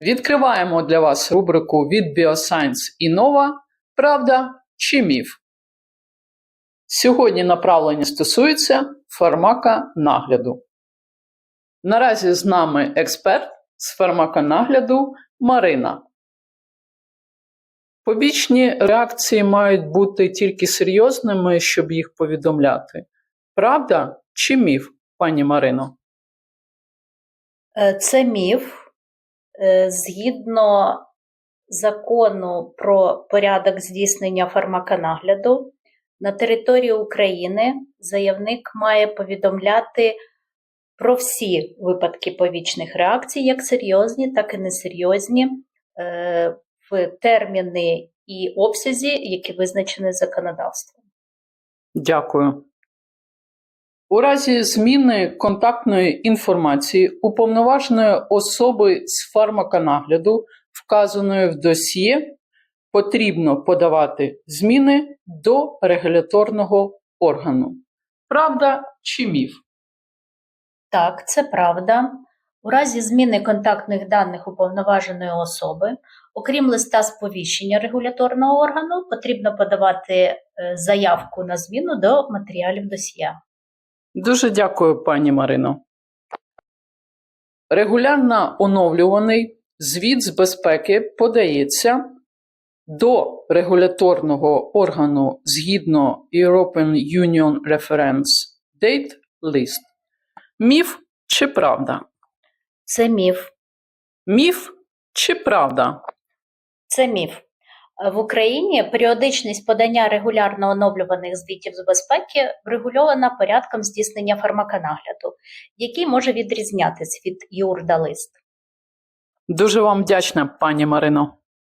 Відкриваємо для вас рубрику від Bioscience і Нова Правда чи міф. Сьогодні направлення стосується фармаконагляду. Наразі з нами експерт з фармаконагляду Марина. Побічні реакції мають бути тільки серйозними, щоб їх повідомляти. Правда чи міф, пані Марино? Е, Це міф. Е, Згідно закону про порядок здійснення фармаконагляду, на території України заявник має повідомляти про всі випадки повічних реакцій, як серйозні, так і несерйозні, е, в терміни і обсязі, які визначені законодавством. Дякую. У разі зміни контактної інформації уповноваженої особи з фармаконагляду, вказаної в досьє, потрібно подавати зміни до регуляторного органу. Правда чи міф? Так, це правда. У разі зміни контактних даних уповноваженої особи, окрім листа сповіщення регуляторного органу, потрібно подавати е, заявку на зміну до матеріалів досьє. Дуже дякую, пані Марино. Регулярно оновлюваний звіт з безпеки подається до регуляторного органу згідно European Union Reference Date List. Міф чи правда? Це міф. Міф чи правда? Це міф. Е, В Україні періодичність подання регулярно оновлюваних звітів з безпеки врегульована порядком здійснення фармаконагляду, який може відрізнятись від юрдалист. Дуже вам вдячна, пані Марино.